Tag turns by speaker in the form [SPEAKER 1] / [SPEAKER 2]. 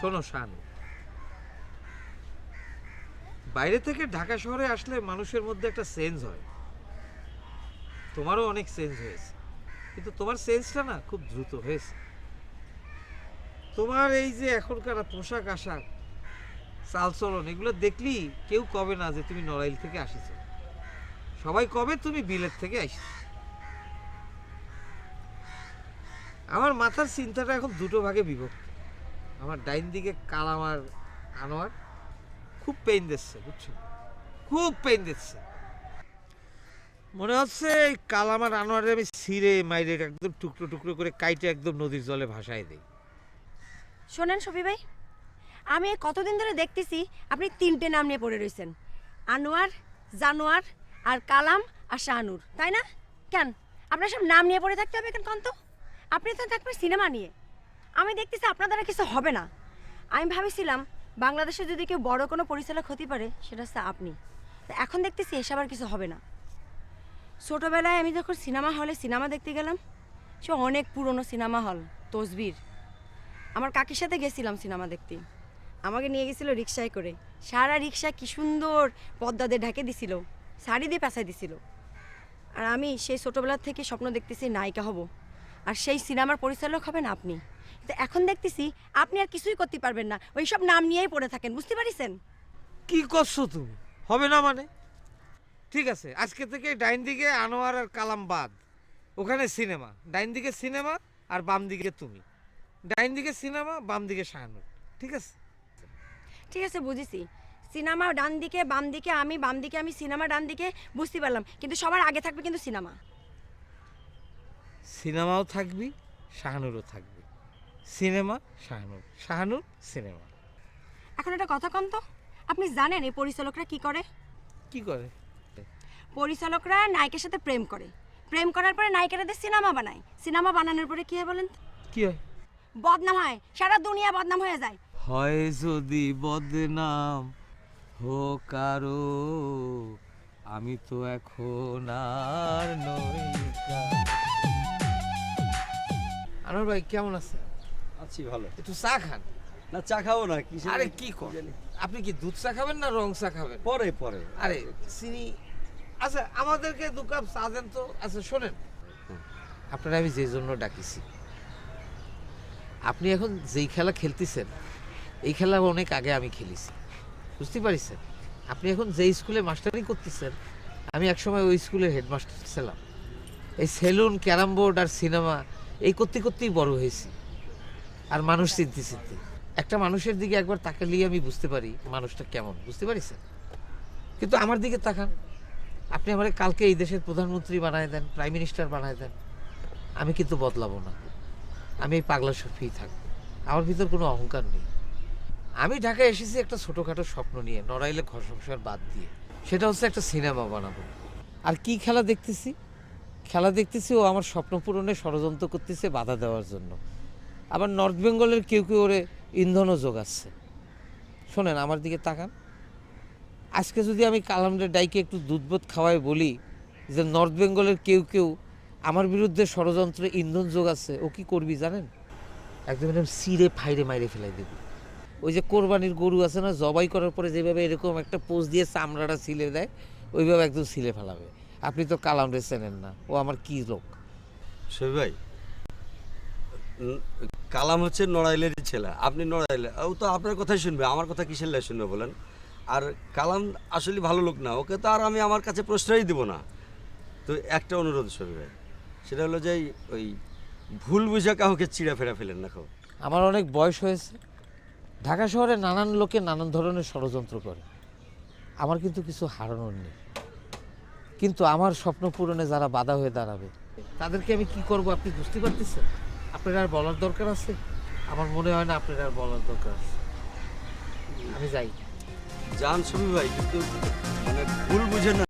[SPEAKER 1] শোনো শান বাইরে থেকে ঢাকা শহরে আসলে মানুষের মধ্যে একটা সেন্স হয়। তোমারও অনেক সেন্স হয়েছে। কিন্তু তোমার সেন্সটা না খুব দ্রুত হয়েছে। তোমার এই যে এখনকার পোশাক আশাক, চালচলন, এগুলো দেখলি কেউ কবে না যে তুমি নড়াইল থেকে আসিছো। সবাই কবে তুমি বিলেত থেকে আসিস আমার মাথার চিন্তাটা এখন দুটো ভাগে বিভক্ত। আমার ডাইন দিকে কালাম আর আনোয়ার। খুব পেইন দিচ্ছে, বুঝছ? খুব পেইন দিচ্ছে। মনে হচ্ছে কালাম আর আনোয়ারে আমি সিরে মাইরে একদম টুকরো টুকরো করে কাইটে একদম নদীর জলে ভাসায় দিই।
[SPEAKER 2] শোনেন শফি ভাই, আমি কতদিন ধরে দেখতেছি আপনি তিনটে নাম নিয়ে পড়ে রয়েছেন আনোয়ার, জানোয়ার আর কালাম আর শাহানুর, তাই না? কেন? আপনার সব নাম নিয়ে পড়ে থাকতে হবে কেন কন্ত? আপনি তো থাকবেন সিনেমা নিয়ে। আমি দেখতেছি আপনার দ্বারা কিছু হবে না। আমি ভাবেছিলাম বাংলাদেশে যদি কেউ বড় কোনো পরিচালক হতে পারে, সেটা হচ্ছে আপনি। এখন দেখতেছি এসব আর কিছু হবে না। ছোটোবেলায় আমি যখন সিনেমা হলে সিনেমা দেখতে গেলাম, সে অনেক পুরনো সিনেমা হল, তসবির। আমার কাকির সাথে গেছিলাম সিনেমা দেখতে। আমাকে নিয়ে গেছিল রিক্সায় করে। সারা রিক্সা কি সুন্দর পদ্মা দিয়ে ঢেকে দিছিল, শাড়ি দিয়ে পেঁচাই দিছিল। আর আমি সেই ছোটোবেলার থেকে স্বপ্ন দেখতেছি নায়িকা হব। আর সেই সিনেমার পরিচালক হবেন আপনি। তো এখন দেখতেছি আপনি আর কিছুই করতে পারবেন না। ওই সব নাম নিয়েই পড়ে থাকেন বুঝতে পারিছেন?
[SPEAKER 1] কি করছ তুমি? হবে না মানে? ঠিক আছে আজকে থেকে ডাইন দিকে আনোয়ার আর কালাম বাদ। ওখানে সিনেমা ডাইন দিকে সিনেমা আর বাম দিকে তুমি। ডাইন দিকে সিনেমা বাম দিকে শাহানুর। ঠিক আছে?
[SPEAKER 2] ঠিক আছে বুঝেছি। সিনেমা ডান দিকে বাম দিকে আমি বাম দিকে আমি সিনেমা ডান দিকে বুঝতে পারলাম। কিন্তু সবার আগে থাকবে কিন্তু সিনেমা।
[SPEAKER 1] সিনেমাও থাকবি শাহানুরও থাকবি। Cinema Shahanur Shahanur cinema.
[SPEAKER 2] এখন একটা কথা কম তো আপনি জানেন এই পরিচালকরা কি করে?
[SPEAKER 1] কি করে?
[SPEAKER 2] পরিচালকরা নায়কের সাথে প্রেম করে। প্রেম করার পরে নায়িকাদের সিনেমা বানায়। সিনেমা বানানোর পরে কি হয় বলেন তো?
[SPEAKER 1] কি হয়?
[SPEAKER 2] বদনাম হয়। সারা দুনিয়া বদনাম হয়ে যায়।
[SPEAKER 1] হয় যদি বদনাম হো কারও আমি তো এখন আর নই আনোয়ার ভাই কেমন আছেন?
[SPEAKER 3] আছি ভালো।
[SPEAKER 1] একটু চা খান।
[SPEAKER 3] না চা খাব না কিসের
[SPEAKER 1] আরে কি করেন আপনি কি দুধ চা খাবেন না রং চা খাবেন?
[SPEAKER 3] পরে পরে।
[SPEAKER 1] আরে চিনি আচ্ছা আমাদেরকে দু কাপ চা দেন তো। আচ্ছা শোনেন। আপনারা আমি যে জন্য ডাকিছি আপনি এখন যেই খেলা খেলতেছেন এই খেলা অনেক আগে আমি খেলেছি। বুঝতে পারিছেন? আপনি এখন যে স্কুলে মাস্টারি করতেছেন আমি একসময় ওই স্কুলের হেডমাস্টার ছিলাম। এই সেলুন ক্যারাম বোর্ড আর সিনেমা এই করতে করতেই বড় হয়েছি। আর মানুষ চিনতে চিনতে। একটা মানুষের দিকে একবার তাকালেই আমি বুঝতে পারি মানুষটা কেমন। বুঝতে পারিছেন কিন্তু আমার দিকে তাকান। আপনি আমার কালকে এই দেশের প্রধানমন্ত্রী বানায় দেন, প্রাইম মিনিস্টার বানায় দেন। আমি কিন্তু বদলাবো না। আমি এই পাগলা সফিই থাকব। আমার ভিতর কোনো অহংকার নেই। আমি ঢাকায় এসেছি একটা ছোটোখাটো স্বপ্ন নিয়ে, নড়াইলে ঘর সংসার বাদ দিয়ে। সেটা হচ্ছে একটা সিনেমা বানাবো। আর কি খেলা দেখতেছি? খেলা দেখতেছি, ও আমার স্বপ্ন পূরণে ষড়যন্ত্র করতেছে বাধা দেওয়ার জন্য। আবার নর্থ বেঙ্গলের কেউ কেউ ওরে ইন্ধনও যোগাচ্ছে। শোনেন, আমার দিকে তাকান। আজকে যদি আমি কালামদের ডাইকে একটু দুধবোধ খাওয়াই বলি যে নর্থ বেঙ্গলের কেউ কেউ আমার বিরুদ্ধে ষড়যন্ত্রে ইন্ধন যোগাচ্ছে, ও কি করবি জানেন? একদম এরকম সিরে ফাইরে মাইরে ফেলাই দেবে। ওই যে কোরবানির গরু আছে না, জবাই করার পরে যেভাবে এরকম একটা পোজ দিয়ে চামড়াটা ছিলে দেয়, ওইভাবে একদম ছিলে ফেলাবে। আপনি তো কালামরে চেনেন না। ও আমার কি লোক?
[SPEAKER 3] শফি ভাই কালাম হচ্ছে নড়াইলের ছেলে। আপনি নড়াইলে ও তো আপনার কথাই শুনবে আমার কথা কিসের লাই শুনবে বলেন? আর কালাম আসলে ভালো লোক না ওকে তো আর আমি আমার কাছে প্রশ্রয়ই দিব না। তো একটা অনুরোধ শফি ভাই সেটা হলো যে ওই ভুল বুঝা কাউকে চিড়া ফেরা ফেলেন না খাও
[SPEAKER 1] আমার অনেক বয়স হয়েছে। ঢাকা শহরে নানান লোকে নানান ধরনের ষড়যন্ত্র করে। আমার কিন্তু কিছু হারানোর নেই। কিন্তু আমার স্বপ্ন পূরণে যারা বাধা হয়ে দাঁড়াবে, তাদেরকে আমি কি করব? আপনি বুঝতে পারতেছেন? আপনার আর বলার দরকার আছে? আমার মনে হয় না আপনার আর বলার দরকার আছে। আমি যাই।
[SPEAKER 3] যান ছবি ভাই, কিন্তু মানে ভুল বুঝে না।